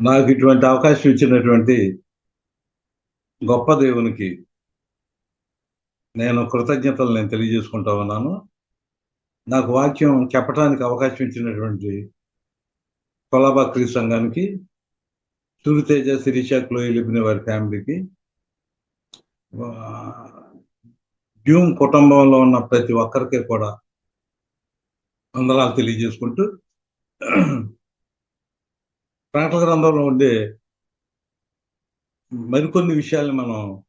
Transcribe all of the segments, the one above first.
నాకు ఇటువంటి అవకాశం ఇచ్చినటువంటి గొప్ప దేవునికి నేను కృతజ్ఞతలు నేను తెలియజేసుకుంటా ఉన్నాను. నాకు వాక్యం చెప్పడానికి అవకాశం ఇచ్చినటువంటి కొలాబా క్రీ సంఘానికి సూరితేజ శిరీష క్లోయి లిపిన వారి ఫ్యామిలీకి డ్యూమ్ కుటుంబంలో ఉన్న ప్రతి ఒక్కరికి కూడా వందనాలు తెలియజేసుకుంటూ ప్రకటన గ్రంథంలో ఉండే మరికొన్ని విషయాల్ని మనం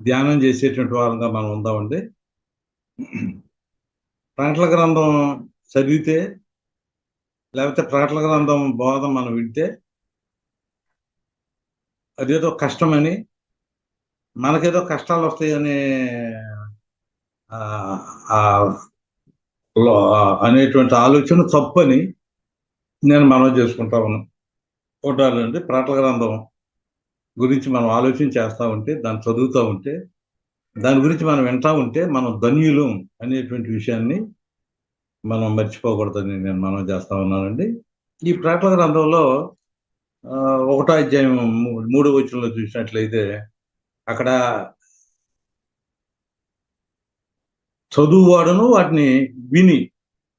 ధ్యానం చేసేటువంటి వారంగా మనం ఉందామండి. ప్రకటన గ్రంథం చదివితే లేకపోతే ప్రకటన గ్రంథం బోధ మనం వింటే అదేదో కష్టమని మనకేదో కష్టాలు వస్తాయని అనేటువంటి ఆలోచన తప్పని నేను మనం చేసుకుంటా ఉన్నాను ఉండాలండి ప్రాటల గ్రంథం గురించి మనం ఆలోచన చేస్తూ ఉంటే దాన్ని చదువుతూ ఉంటే దాని గురించి మనం వింటా ఉంటే మనం ధన్యులు అనేటువంటి విషయాన్ని మనం మర్చిపోకూడదని నేను మనం చేస్తా ఉన్నానండి. ఈ ప్రాటల గ్రంథంలో ఒకటో అధ్యాయం మూడో వచనంలో చూసినట్లయితే అక్కడ చదువువాడును వాటిని విని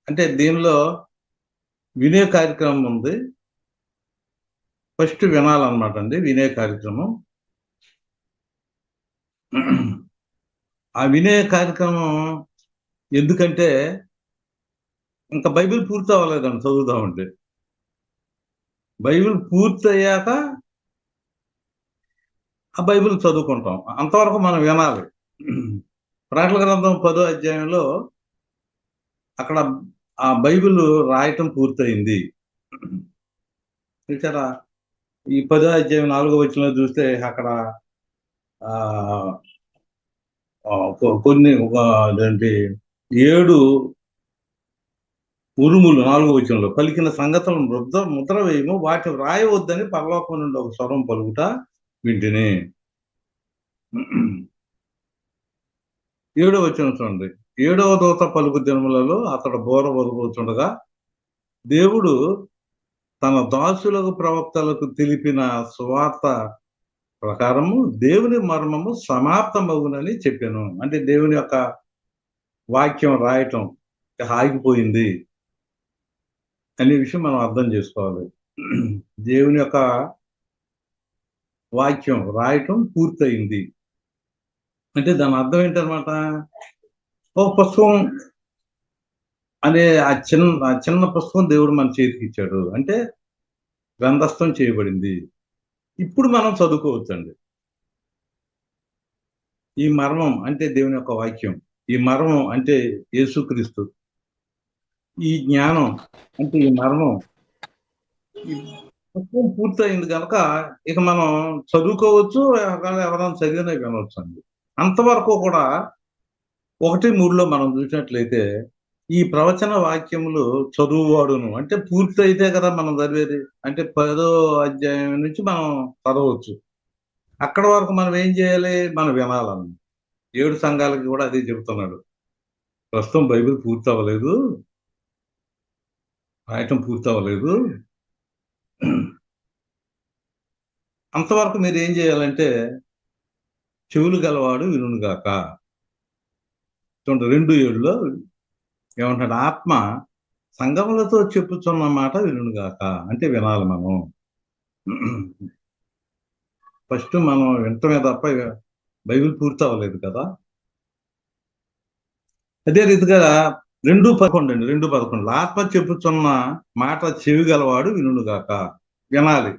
అంటే దీనిలో వినే కార్యక్రమం ఉంది. ఫస్ట్ వినాలన్నమాట అండి వినే కార్యక్రమం. ఆ వినే కార్యక్రమం ఎందుకంటే ఇంకా బైబిల్ పూర్తి అవ్వలేదండి చదువుదామంటే బైబిల్ పూర్తయ్యాక ఆ బైబిల్ చదువుకుంటాం. అంతవరకు మనం వినాలి. ప్రకటన గ్రంథం పదో అధ్యాయంలో అక్కడ ఆ బైబిల్ రాయటం పూర్తయింది. చూసారా ఈ పదో అధ్యాయం నాలుగో వచ్చిన చూస్తే అక్కడ కొన్ని ఏంటి ఏడు ఉరుములు నాలుగో వచనంలో పలికిన సంగతులను ముద్ర ముద్ర వేయము వాటి రాయవద్దని పరలోకం నుండి ఒక స్వరం పలుకుట వింటిని. ఏడో వచ్చిన చూడండి. ఏడవ దూత పలుకు దినములలో అతడు బోర వదులుతుండగా దేవుడు తన దాసులకు ప్రవక్తలకు తెలిపిన సువార్త ప్రకారము దేవుని మర్మము సమాప్తమగునని చెప్పాను. అంటే దేవుని యొక్క వాక్యం రాయటం ఆగిపోయింది అనే విషయం మనం అర్థం చేసుకోవాలి. దేవుని యొక్క వాక్యం రాయటం పూర్తయింది. అంటే దాని అర్థం ఏంటనమాట? ఒక పుస్తకం అనే ఆ చిన్న ఆ చిన్న పుస్తకం దేవుడు మన చేతికి ఇచ్చాడు. అంటే గ్రంథస్థం చేయబడింది. ఇప్పుడు మనం చదువుకోవచ్చండి. ఈ మర్మం అంటే దేవుని యొక్క వాక్యం. ఈ మర్మం అంటే యేసుక్రీస్తు. ఈ జ్ఞానం అంటే ఈ మర్మం. పుస్తకం పూర్తయింది కనుక ఇక మనం చదువుకోవచ్చు ఎవరైనా చదివినా వినవచ్చు అండి అంతవరకు కూడా ఒకటి మూడులో మనం చూసినట్లయితే ఈ ప్రవచన వాక్యములు చదువువాడును. అంటే పూర్తి అయితే కదా మనం చదివేది? అంటే పదో అధ్యాయం నుంచి మనం చదవచ్చు. అక్కడ వరకు మనం ఏం చేయాలి? మనం వినాలని. ఏడు సంఘాలకి కూడా అదే చెబుతున్నాడు. ప్రస్తుతం బైబిల్ పూర్తి అవ్వలేదు రాయటం పూర్తి అవ్వలేదు అంతవరకు మీరు ఏం చేయాలంటే చెవులు గలవాడు వినుగాక చూడండి రెండు ఏడులో ఏమంటాడు ఆత్మ సంగములతో చెప్పుచున్న మాట వినుగాక. అంటే వినాలి మనం. ఫస్ట్ మనం వింటమే తప్ప బైబిల్ పూర్తి అవ్వలేదు కదా. అదే రీతిగా రెండు పదకొండు అండి రెండు పదకొండు. ఆత్మ చెప్పుచున్న మాట చెవి గలవాడు వినుగాక. వినాలి.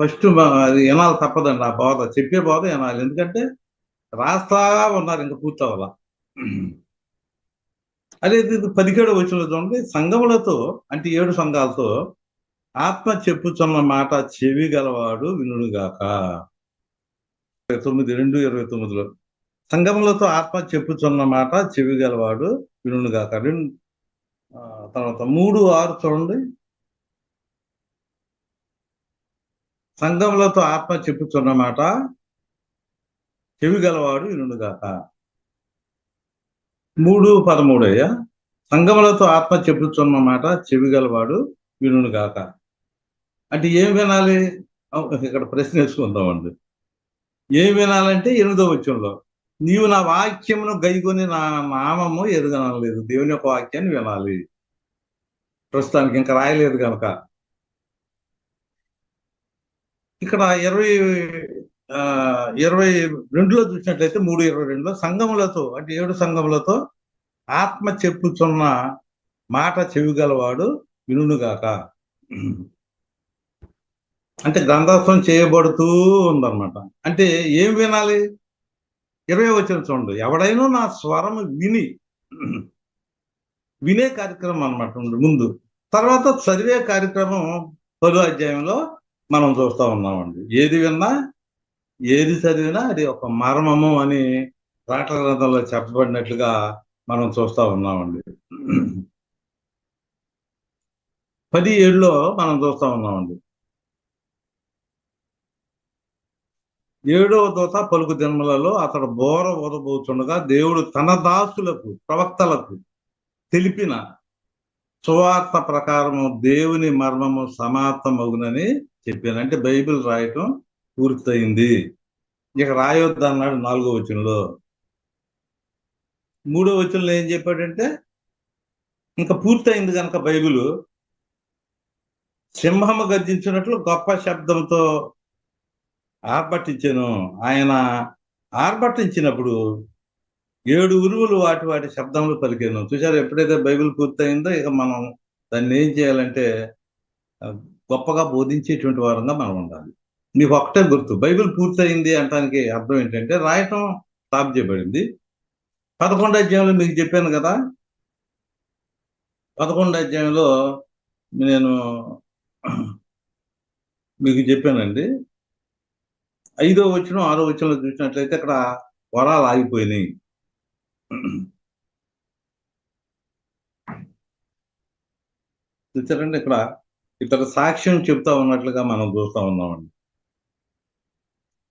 ఫస్ట్ అది వినాలి తప్పదండి. ఆ బోధ చెప్పే బోధ వినాలి. ఎందుకంటే రాస్తా ఉన్నారు ఇంకా పూర్తి అవ్వాల? అదే పదిహేడు వచ్చిన చూడండి. సంఘములతో అంటే ఏడు సంఘాలతో ఆత్మ చెప్పుచున్న మాట చెవి గలవాడు వినుడుగాక. ఇరవై తొమ్మిది రెండు ఇరవై తొమ్మిదిలో. సంఘములతో ఆత్మ చెప్పుచున్న మాట చెవి గలవాడు వినుడుగాక. రెండు తర్వాత మూడు ఆరు చూడండి. సంఘములతో ఆత్మ చెప్పుచున్న మాట చెవి గలవాడు వినుడుగాక. మూడు పదమూడు అయ్యా సంగములతో ఆత్మ చెప్పుచున్న మాట చెవి వినుడు కాక అంటే ఏం వినాలి? అవ్ ఇక్కడ ప్రశ్న వేసుకుందామండి. ఏం వినాలంటే ఎనిమిదో వచ్చంలో నీవు నా వాక్యమును గైకొని నా నామము ఎదగనలేదు. దేవుని యొక్క వాక్యాన్ని వినాలి. ప్రస్తుతానికి ఇంకా రాయలేదు కనుక ఇక్కడ ఇరవై ఇరవై రెండులో చూసినట్లయితే మూడు ఇరవై రెండులో సంఘములతో అంటే ఏడు సంఘములతో ఆత్మ చెప్పుచున్న మాట చెవిగలవాడు వినుగాక అంటే గ్రంథోత్సవం చేయబడుతూ ఉందన్నమాట. అంటే ఏం వినాలి? ఇరవై వచ్చిన చూడండి. ఎవడైనా నా స్వరం విని వినే కార్యక్రమం అన్నమాట ముందు. తర్వాత చదివే కార్యక్రమం పలు అధ్యాయంలో మనం చూస్తా ఉన్నామండి. ఏది విన్నా ఏది చదివినా అది ఒక మర్మము అని రాటల గ్రంథంలో చెప్పబడినట్లుగా మనం చూస్తా ఉన్నామండి. పది ఏడులో మనం చూస్తా ఉన్నామండి. ఏడవ దూత పలుకు జన్మలలో అతడు బోర ఊదబోతుండగా దేవుడు తన దాసులకు ప్రవక్తలకు తెలిపిన సువార్త ప్రకారము దేవుని మర్మము సమాప్తమగునని చెప్పాను. అంటే బైబిల్ రాయటం పూర్తయింది. ఇక రాయొద్దు అన్నాడు నాలుగో వచనంలో. మూడో వచనంలో ఏం చెప్పాడంటే ఇంకా పూర్తయింది కనుక బైబిల్. సింహము గర్జించినట్లు గొప్ప శబ్దంతో ఆర్భట్టించాను ఆయన ఆర్భటించినప్పుడు ఏడు ఉరువులు వాటి వాటి శబ్దములు పలికాను. చూసారు ఎప్పుడైతే బైబిల్ పూర్తయిందో ఇక మనం దాన్ని ఏం చేయాలంటే గొప్పగా బోధించేటువంటి వారంగా మనం ఉండాలి. మీకు ఒకటే గుర్తు. బైబిల్ పూర్తయింది అంటానికి అర్థం ఏంటంటే రాయటం స్టాప్ చేయబడింది. పదకొండు అధ్యాయంలో మీకు చెప్పాను కదా? పదకొండు అధ్యాయంలో నేను మీకు చెప్పానండి. ఐదో వచ్చిన ఆరో వచ్చినలో చూసినట్లయితే అక్కడ వరాలు ఆగిపోయినాయి. చూసారండి ఇక్కడ? ఇతర సాక్ష్యం చెప్తా ఉన్నట్లుగా మనం చూస్తా ఉన్నామండి.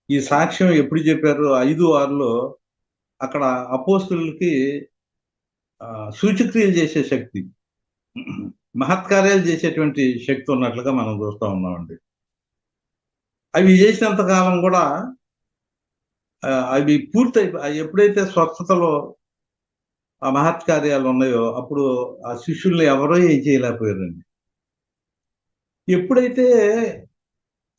ఈ సాక్ష్యం ఎప్పుడు చెప్పారు? ఐదు ఆరులో అక్కడ అపోస్తులకి ఆ, సూచక్రియలు చేసే శక్తి మహత్కార్యాలు చేసేటువంటి శక్తి ఉన్నట్లుగా మనం చూస్తా ఉన్నామండి. అవి చేసినంత కాలం కూడా అవి పూర్తయి అవి ఎప్పుడైతే స్వస్థతలో ఆ మహత్కార్యాలు ఉన్నాయో అప్పుడు ఆ శిష్యుల్ని ఎవరో ఏం చేయలేకపోయారండి. ఎప్పుడైతే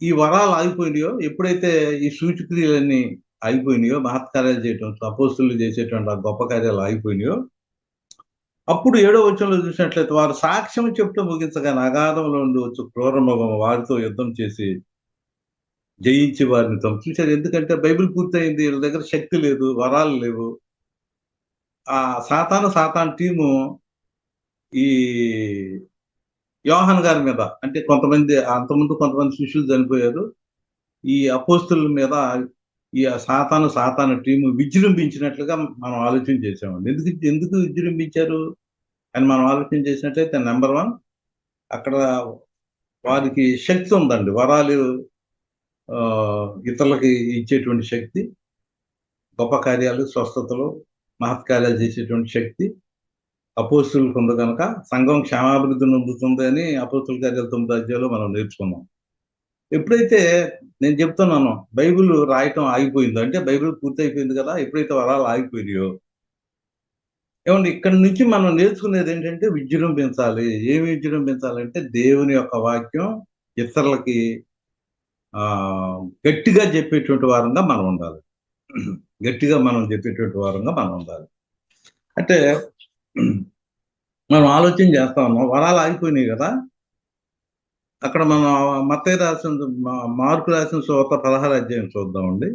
ఈ వరాలు ఆగిపోయినాయో ఎప్పుడైతే ఈ సూచక్రియలన్నీ ఆగిపోయినాయో మహత్కార్యాలు చేయటం అపోస్తులు చేసేటువంటి ఆ గొప్ప కార్యాలు ఆగిపోయినాయో అప్పుడు ఏడో వచనంలో చూసినట్లయితే వారు సాక్ష్యం చెప్తూ ముగించగా అగాధంలో ఉండి క్రూరమృగం వారితో యుద్ధం చేసి జయించి వారిని తమ చూశారు. ఎందుకంటే బైబిల్ పూర్తయింది వీళ్ళ దగ్గర శక్తి లేదు వరాలు లేవు. ఆ సాతాను సాతాన్ టీము ఈ యోహన్ గారి మీద అంటే కొంతమంది అంతకుముందు కొంతమంది శిష్యులు చనిపోయారు. ఈ అపోస్తుల మీద ఈ సాతాను సాతాను టీము విజృంభించినట్లుగా మనం ఆలోచన చేసామండి ఎందుకు ఎందుకు విజృంభించారు అని మనం ఆలోచన చేసినట్లయితే నెంబర్ వన్ అక్కడ వారికి శక్తి ఉందండి. వరాలు ఇతరులకి ఇచ్చేటువంటి శక్తి గొప్ప కార్యాలు స్వస్థతలు మహత్కార్యాలు చేసేటువంటి శక్తి అపోస్తులకు ఉంది కనుక సంఘం క్షేమాభివృద్ధి నొందుతుంది అని అపోస్తుల కార్యాలు తొమ్మిది అధ్యాయంలో మనం నేర్చుకున్నాం. ఎప్పుడైతే నేను చెప్తున్నాను బైబిల్ రాయటం ఆగిపోయిందో అంటే బైబిల్ పూర్తి అయిపోయింది కదా ఎప్పుడైతే వరాలు ఆగిపోయినాయో ఏమండి ఇక్కడి నుంచి మనం నేర్చుకునేది ఏంటంటే విజృంభించాలి ఏమి విజృంభించాలంటే దేవుని యొక్క వాక్యం ఇతరులకి ఆ గట్టిగా చెప్పేటువంటి వారంగా మనం ఉండాలి. గట్టిగా మనం చెప్పేటువంటి వారంగా మనం ఉండాలి. అంటే మనం ఆలోచన చేస్తా ఉన్నాం. వరాలు ఆగిపోయినాయి కదా. అక్కడ మనం మత్తయ్య రాసిన మార్పు మార్కు రాసిన సువార్త పదహారు అధ్యాయం చూద్దామండి.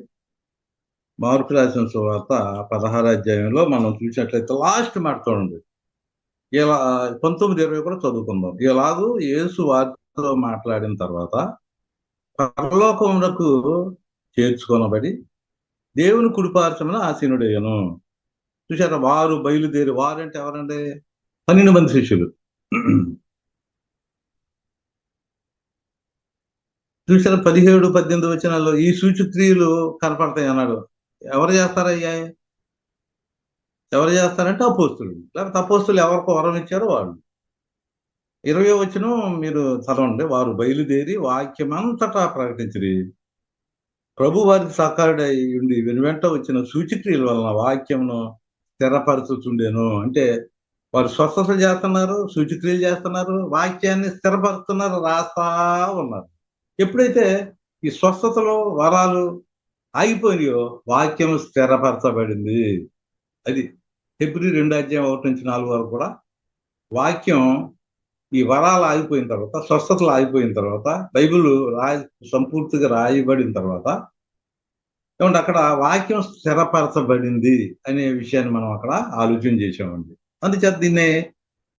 మార్కు రాసిన సువార్త పదహారు అధ్యాయంలో మనం చూసినట్లయితే లాస్ట్ మాట చూడండి. ఇలా పంతొమ్మిది ఇరవై కూడా చదువుకుందాం. ఇలాగూ యేసు వార్తతో మాట్లాడిన తర్వాత పరలోకమునకు చేర్చుకొనబడి దేవుని కుడిపార్చమని ఆసీనుడయ్యను. చూసారా వారు బయలుదేరి వారంటే ఎవరండి? పన్నెండు మంది శిష్యులు. చూసారా పదిహేడు పద్దెనిమిది వచనాల్లో ఈ సూచిక్రియలు కనపడతాయి అన్నాడు. ఎవరు చేస్తారయ్యా ఎవరు చేస్తారంటే అపోస్తులు. లేకపోతే అపోస్తులు ఎవరికి వరం ఇచ్చారో వాళ్ళు. ఇరవై వచ్చిన మీరు చదవండి. వారు బయలుదేరి వాక్యమంతటా ప్రకటించిరి. ప్రభు వారికి సహకారుడై ఉండి వెనువెంట వచ్చిన సూచిక్రియల వలన వాక్యమును స్థిరపరచుచుండేను. అంటే వారు స్వస్థతలు చేస్తున్నారు సూచిక్రియలు చేస్తున్నారు వాక్యాన్ని స్థిరపరుస్తున్నారు రాస్తా ఉన్నారు. ఎప్పుడైతే ఈ స్వస్థతలో వరాలు ఆగిపోయినాయో వాక్యం స్థిరపరచబడింది. అది ఫిబ్రవరి రెండు అధ్యాయం ఒకటి నుంచి నాలుగు వరకు కూడా వాక్యం ఈ వరాలు ఆగిపోయిన తర్వాత స్వస్థతలు ఆగిపోయిన తర్వాత బైబిల్ రాయి సంపూర్తిగా రాయబడిన తర్వాత ఏమంటే అక్కడ వాక్యం స్థిరపరచబడింది అనే విషయాన్ని మనం అక్కడ ఆలోచన చేసామండి అందుచేత దీన్ని